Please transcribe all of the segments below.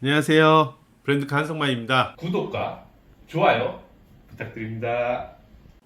안녕하세요. 브랜드 한성만입니다. 구독과 좋아요 부탁드립니다.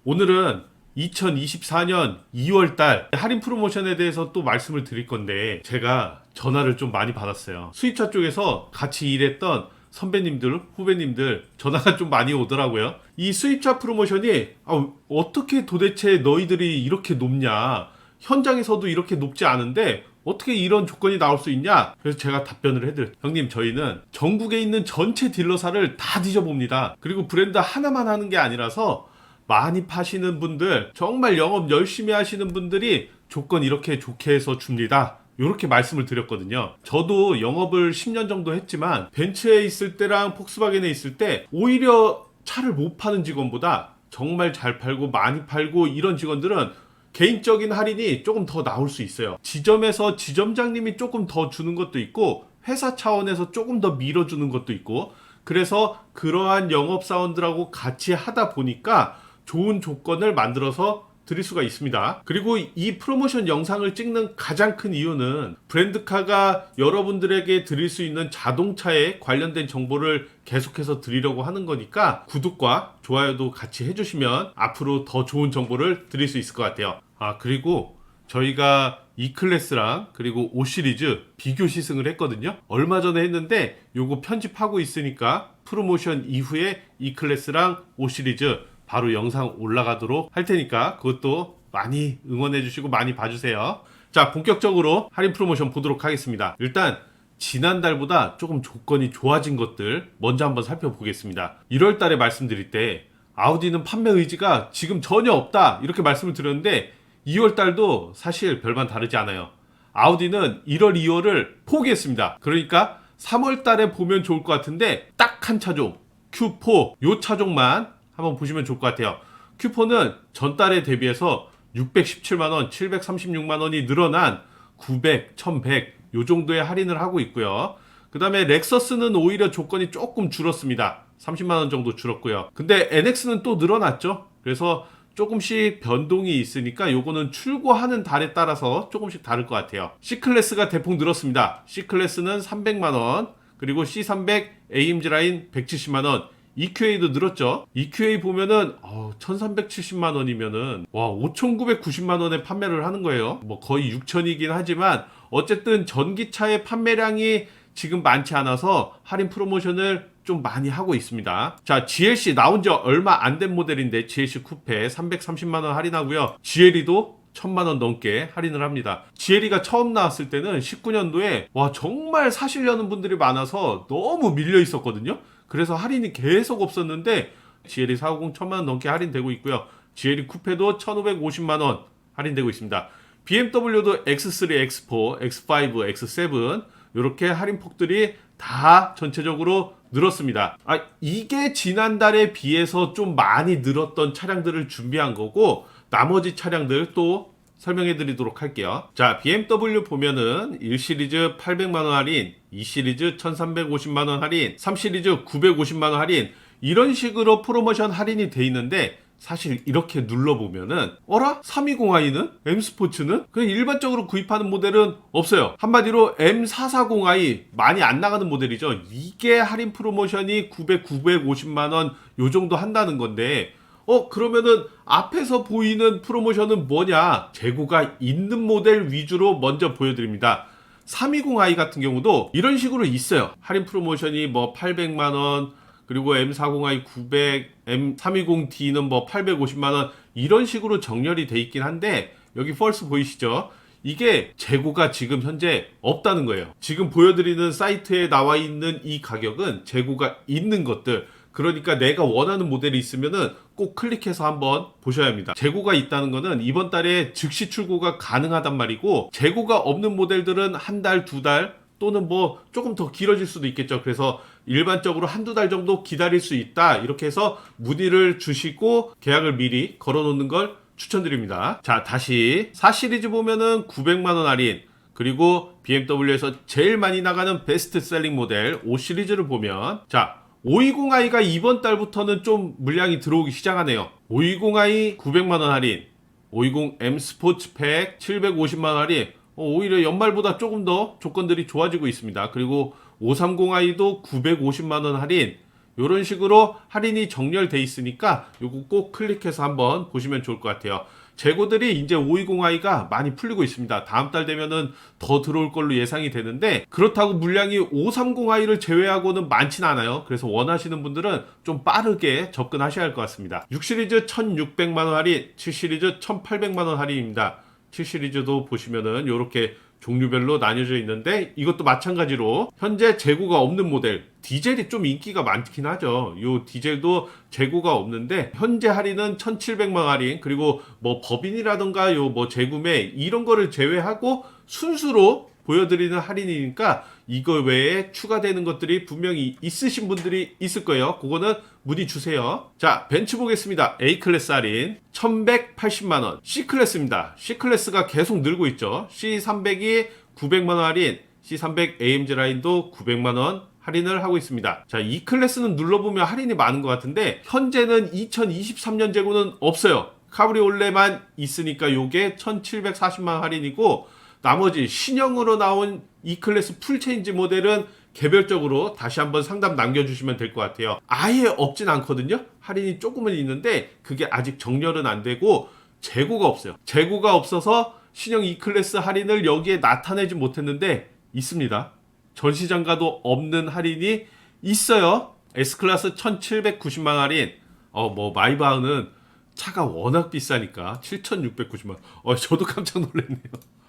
오늘은 2024년 2월 달 할인 프로모션에 대해서 또 말씀을 드릴 건데 제가 전화를 좀 많이 받았어요. 수입차 쪽에서 같이 일했던 선배님들, 후배님들 전화가 좀 많이 오더라고요. 이 수입차 프로모션이 아, 어떻게 도대체 너희들이 이렇게 높냐? 현장에서도 이렇게 높지 않은데 어떻게 이런 조건이 나올 수 있냐? 그래서 제가 답변을 해드려. 형님, 저희는 전국에 있는 전체 딜러사를 다 뒤져봅니다. 그리고 브랜드 하나만 하는 게 아니라서 많이 파시는 분들, 정말 영업 열심히 하시는 분들이 조건 이렇게 좋게 해서 줍니다. 이렇게 말씀을 드렸거든요. 저도 영업을 10년 정도 했지만 벤츠에 있을 때랑 폭스바겐에 있을 때 오히려 차를 못 파는 직원보다 정말 잘 팔고 많이 팔고 이런 직원들은 개인적인 할인이 조금 더 나올 수 있어요. 지점에서 지점장님이 조금 더 주는 것도 있고 회사 차원에서 조금 더 밀어주는 것도 있고 그래서 그러한 영업사원들하고 같이 하다 보니까 좋은 조건을 만들어서 드릴 수가 있습니다. 그리고 이 프로모션 영상을 찍는 가장 큰 이유는 브랜드카가 여러분들에게 드릴 수 있는 자동차에 관련된 정보를 계속해서 드리려고 하는 거니까 구독과 좋아요도 같이 해주시면 앞으로 더 좋은 정보를 드릴 수 있을 것 같아요. 아, 그리고 저희가 E 클래스랑 그리고 O 시리즈 비교 시승을 했거든요. 얼마 전에 했는데 요거 편집하고 있으니까 프로모션 이후에 E 클래스랑 O 시리즈 바로 영상 올라가도록 할 테니까 그것도 많이 응원해 주시고 많이 봐주세요. 자, 본격적으로 할인 프로모션 보도록 하겠습니다. 일단 지난달보다 조금 조건이 좋아진 것들 먼저 한번 살펴보겠습니다. 1월 달에 말씀드릴 때 아우디는 판매 의지가 지금 전혀 없다 이렇게 말씀을 드렸는데 2월 달도 사실 별반 다르지 않아요. 아우디는 1월, 2월을 포기했습니다. 그러니까 3월 달에 보면 좋을 것 같은데 딱 한 차종 Q4 요 차종만 한번 보시면 좋을 것 같아요. Q4는 전달에 대비해서 617만 원, 736만 원이 늘어난 900, 1100 요 정도의 할인을 하고 있고요. 그 다음에 렉서스는 오히려 조건이 조금 줄었습니다. 30만 원 정도 줄었고요. 근데 NX는 또 늘어났죠. 그래서 조금씩 변동이 있으니까 요거는 출고하는 달에 따라서 조금씩 다를 것 같아요. C클래스가 대폭 늘었습니다. C클래스는 300만 원, 그리고 C300 AMG 라인 170만 원, EQA도 늘었죠. EQA 보면은 어, 1,370만 원이면은 와 5,990만 원에 판매를 하는 거예요. 뭐 거의 6천이긴 하지만 어쨌든 전기차의 판매량이 지금 많지 않아서 할인 프로모션을 좀 많이 하고 있습니다. 자, GLC 나온 지 얼마 안 된 모델인데 GLC 쿠페 330만 원 할인하고요. GLE도 1000만 원 넘게 할인을 합니다. GLE가 처음 나왔을 때는 19년도에 와 정말 사시려는 분들이 많아서 너무 밀려 있었거든요. 그래서 할인이 계속 없었는데 GLE 450 1000만 원 넘게 할인되고 있고요. GLE 쿠페도 1550만 원 할인되고 있습니다. BMW도 X3, X4, X5, X7 이렇게 할인폭들이 다 전체적으로 늘었습니다. 아, 이게 지난달에 비해서 좀 많이 늘었던 차량들을 준비한 거고 나머지 차량들 또 설명해 드리도록 할게요. 자, BMW 보면은 1 시리즈 800만 원 할인, 2 시리즈 1350만 원 할인, 3 시리즈 950만 원 할인 이런 식으로 프로모션 할인이 돼 있는데 사실 이렇게 눌러보면은 어라? 320i는? M스포츠는? 그냥 일반적으로 구입하는 모델은 없어요. 한마디로 M440i 많이 안 나가는 모델이죠. 이게 할인 프로모션이 900, 950만원 요 정도 한다는 건데 어 그러면은 앞에서 보이는 프로모션은 뭐냐? 재고가 있는 모델 위주로 먼저 보여드립니다. 320i 같은 경우도 이런 식으로 있어요. 할인 프로모션이 뭐 800만원, 그리고 M40i 900, M320D는 뭐 850만원, 이런 식으로 정렬이 돼 있긴 한데, 여기 펄스 보이시죠? 이게 재고가 지금 현재 없다는 거예요. 지금 보여드리는 사이트에 나와 있는 이 가격은 재고가 있는 것들, 그러니까 내가 원하는 모델이 있으면은 꼭 클릭해서 한번 보셔야 합니다. 재고가 있다는 거는 이번 달에 즉시 출고가 가능하단 말이고 재고가 없는 모델들은 한 달, 두 달 또는 뭐 조금 더 길어질 수도 있겠죠. 그래서 일반적으로 한두 달 정도 기다릴 수 있다. 이렇게 해서 문의를 주시고 계약을 미리 걸어 놓는 걸 추천드립니다. 자, 다시 4 시리즈 보면은 900만 원 할인 그리고 BMW에서 제일 많이 나가는 베스트 셀링 모델 5 시리즈를 보면 자, 520i가 이번 달부터는 좀 물량이 들어오기 시작하네요. 520i 900만 원 할인, 520M 스포츠팩 750만 원 할인. 어, 오히려 연말보다 조금 더 조건들이 좋아지고 있습니다. 그리고 530i도 950만 원 할인 이런 식으로 할인이 정렬돼 있으니까 요거 꼭 클릭해서 한번 보시면 좋을 것 같아요. 재고들이 이제 520i가 많이 풀리고 있습니다. 다음 달 되면은 더 들어올 걸로 예상이 되는데 그렇다고 물량이 530i를 제외하고는 많진 않아요. 그래서 원하시는 분들은 좀 빠르게 접근하셔야 할 것 같습니다. 6시리즈 1600만 원 할인, 7시리즈 1800만 원 할인입니다. 7 시리즈도 보시면은 이렇게 종류별로 나뉘어져 있는데 이것도 마찬가지로 현재 재고가 없는 모델 디젤이 좀 인기가 많긴 하죠. 요 디젤도 재고가 없는데 현재 할인은 1,700만 할인 그리고 뭐 법인이라던가 요 뭐 재구매 이런 거를 제외하고 순수로 보여드리는 할인이니까 이거 외에 추가되는 것들이 분명히 있으신 분들이 있을 거예요. 그거는 문의 주세요. 자, 벤츠 보겠습니다. A 클래스 할인 1180만 원. C 클래스입니다. C 클래스가 계속 늘고 있죠. C300이 900만 원 할인, C300 AMG 라인도 900만 원 할인을 하고 있습니다. 자, 이 클래스는 눌러보면 할인이 많은 것 같은데 현재는 2023년 재고는 없어요. 카브리올레만 있으니까 요게 1740만 할인이고 나머지 신형으로 나온 E 클래스 풀체인지 모델은 개별적으로 다시 한번 상담 남겨주시면 될 것 같아요. 아예 없진 않거든요. 할인이 조금은 있는데 그게 아직 정렬은 안 되고 재고가 없어요. 재고가 없어서 신형 E 클래스 할인을 여기에 나타내지 못했는데 있습니다. 전시장 가도 없는 할인이 있어요. S 클래스 1,790만 할인. 어 뭐 마이바흐는 차가 워낙 비싸니까 7,690만. 어 저도 깜짝 놀랐네요.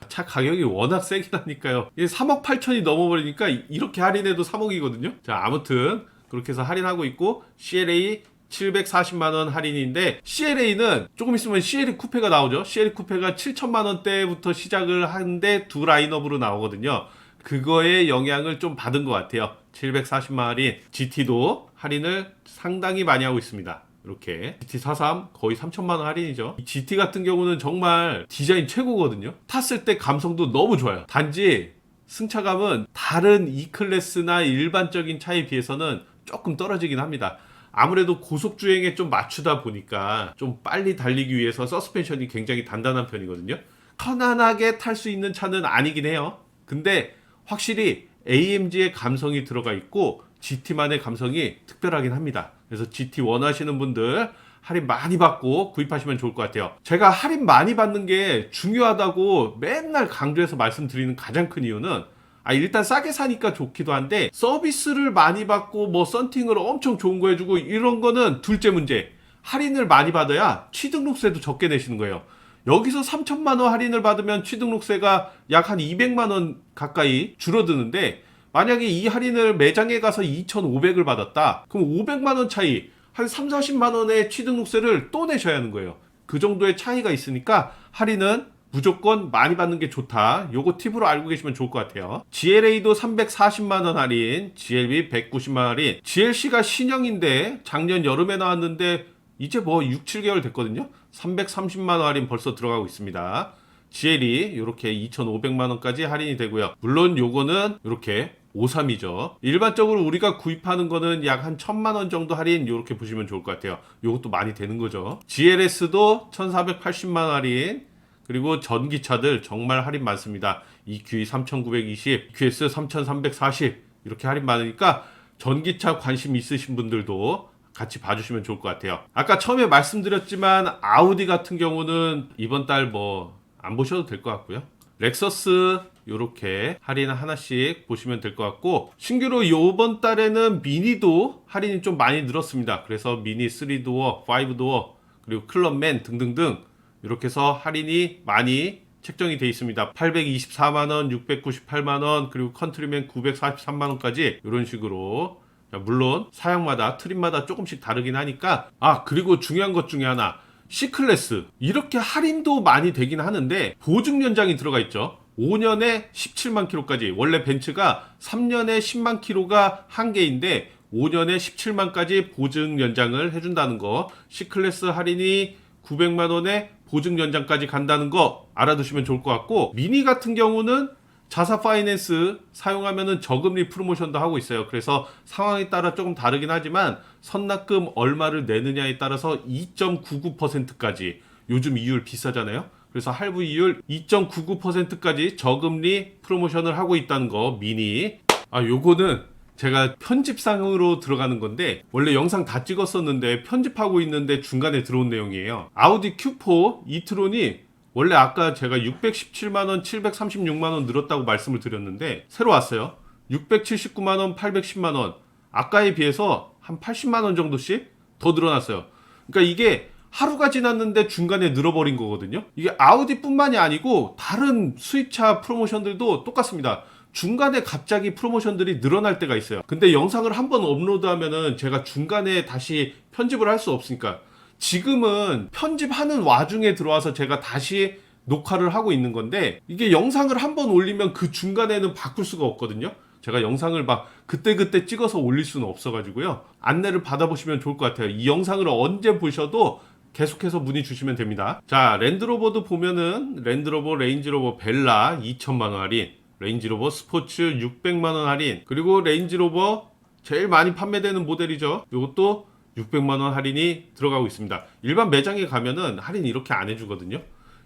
차 가격이 워낙 세긴 하니까요. 이게 3억 8천이 넘어버리니까 이렇게 할인해도 3억이거든요. 자, 아무튼 그렇게 해서 할인하고 있고 CLA 740만 원 할인인데 CLA는 조금 있으면 CLA 쿠페가 나오죠. CLA 쿠페가 7천만 원대부터 시작을 하는데 두 라인업으로 나오거든요. 그거의 영향을 좀 받은 것 같아요. 740만 할인, GT도 할인을 상당히 많이 하고 있습니다. 이렇게 GT43 거의 3천만 원 할인이죠. 이 GT 같은 경우는 정말 디자인 최고거든요. 탔을 때 감성도 너무 좋아요. 단지 승차감은 다른 E 클래스나 일반적인 차에 비해서는 조금 떨어지긴 합니다. 아무래도 고속 주행에 좀 맞추다 보니까 좀 빨리 달리기 위해서 서스펜션이 굉장히 단단한 편이거든요. 편안하게 탈 수 있는 차는 아니긴 해요. 근데 확실히 AMG의 감성이 들어가 있고 GT만의 감성이 특별하긴 합니다. 그래서 GT 원하시는 분들 할인 많이 받고 구입하시면 좋을 것 같아요. 제가 할인 많이 받는 게 중요하다고 맨날 강조해서 말씀드리는 가장 큰 이유는 아 일단 싸게 사니까 좋기도 한데 서비스를 많이 받고 뭐 썬팅을 엄청 좋은 거 해주고 이런 거는 둘째 문제. 할인을 많이 받아야 취등록세도 적게 내시는 거예요. 여기서 3천만 원 할인을 받으면 취등록세가 약 한 200만 원 가까이 줄어드는데 만약에 이 할인을 매장에 가서 2,500을 받았다. 그럼 500만 원 차이, 한 3, 40만 원의 취등록세를 또 내셔야 하는 거예요. 그 정도의 차이가 있으니까 할인은 무조건 많이 받는 게 좋다. 요거 팁으로 알고 계시면 좋을 것 같아요. GLA도 340만 원 할인, GLB 190만 원 할인. GLC가 신형인데 작년 여름에 나왔는데 이제 뭐 6, 7개월 됐거든요. 330만 원 할인 벌써 들어가고 있습니다. GL이 이렇게 2,500만 원까지 할인이 되고요. 물론 요거는 이렇게 53이죠. 일반적으로 우리가 구입하는 거는 약한 1000만 원 정도 할인 이렇게 보시면 좋을 것 같아요. 요것도 많이 되는 거죠. GLS도 1480만 원 할인 그리고 전기차들 정말 할인 많습니다. EQ 3920, EQS 3340 이렇게 할인 많으니까 전기차 관심 있으신 분들도 같이 봐주시면 좋을 것 같아요. 아까 처음에 말씀드렸지만 아우디 같은 경우는 이번 달 뭐 안 보셔도 될 것 같고요. 렉서스 요렇게 할인 하나씩 보시면 될 것 같고 신규로 요번 달에는 미니도 할인이 좀 많이 늘었습니다. 그래서 미니 3도어, 5도어 그리고 클럽맨 등등등 이렇게 해서 할인이 많이 책정이 되어 있습니다. 824만 원, 698만 원, 그리고 컨트리맨 943만 원까지 이런 식으로 자, 물론 사양마다 트림마다 조금씩 다르긴 하니까 아 그리고 중요한 것 중에 하나 C클래스 이렇게 할인도 많이 되긴 하는데 보증 연장이 들어가 있죠 5년에 17만 킬로까지 원래 벤츠가 3년에 10만 킬로가 한계인데 5년에 17만까지 보증 연장을 해준다는 거 C클래스 할인이 900만 원에 보증 연장까지 간다는 거 알아두시면 좋을 것 같고 미니 같은 경우는 자사 파이낸스 사용하면은 저금리 프로모션도 하고 있어요. 그래서 상황에 따라 조금 다르긴 하지만 선납금 얼마를 내느냐에 따라서 2.99%까지 요즘 이율 비싸잖아요. 그래서 할부 이율 2.99%까지 저금리 프로모션을 하고 있다는 거 미니 아, 요거는 제가 편집상으로 들어가는 건데 원래 영상 다 찍었었는데 편집하고 있는데 중간에 들어온 내용이에요. 아우디 Q4 이트론이 원래 아까 제가 617만 원, 736만 원 늘었다고 말씀을 드렸는데 새로 왔어요. 679만 원, 810만 원. 아까에 비해서 한 80만 원 정도씩 더 늘어났어요. 그러니까 이게 하루가 지났는데 중간에 늘어버린 거거든요. 이게 아우디뿐만이 아니고 다른 수입차 프로모션들도 똑같습니다. 중간에 갑자기 프로모션들이 늘어날 때가 있어요. 근데 영상을 한번 업로드하면은 제가 중간에 다시 편집을 할 수 없으니까 지금은 편집하는 와중에 들어와서 제가 다시 녹화를 하고 있는 건데 이게 영상을 한번 올리면 그 중간에는 바꿀 수가 없거든요. 제가 영상을 막 그때그때 찍어서 올릴 수는 없어가지고요. 안내를 받아보시면 좋을 것 같아요. 이 영상을 언제 보셔도 계속해서 문의 주시면 됩니다. 자, 랜드로버도 보면은 랜드로버 레인지로버 벨라 2천만 원 할인, 레인지로버 스포츠 600만 원 할인, 그리고 레인지로버 제일 많이 판매되는 모델이죠. 이것도 600만 원 할인이 들어가고 있습니다. 일반 매장에 가면은 할인 이렇게 안 해주거든요.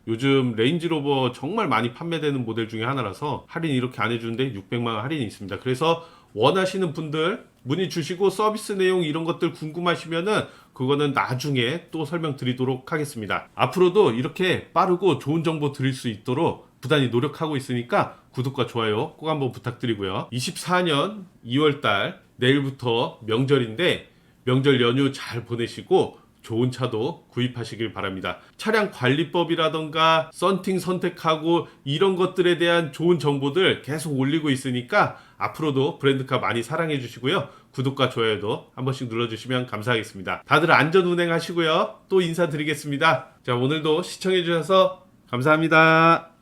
요즘 레인지로버 정말 많이 판매되는 모델 중에 하나라서 할인 이렇게 안 해주는데 600만 원 할인이 있습니다. 그래서 원하시는 분들 문의 주시고 서비스 내용 이런 것들 궁금하시면은 그거는 나중에 또 설명드리도록 하겠습니다. 앞으로도 이렇게 빠르고 좋은 정보 드릴 수 있도록 부단히 노력하고 있으니까 구독과 좋아요 꼭 한번 부탁드리고요. 24년 2월 달 내일부터 명절인데 명절 연휴 잘 보내시고 좋은 차도 구입하시길 바랍니다. 차량 관리법이라던가 썬팅 선택하고 이런 것들에 대한 좋은 정보들 계속 올리고 있으니까 앞으로도 브랜드카 많이 사랑해 주시고요. 구독과 좋아요도 한 번씩 눌러주시면 감사하겠습니다. 다들 안전 운행하시고요. 또 인사드리겠습니다. 자, 오늘도 시청해 주셔서 감사합니다.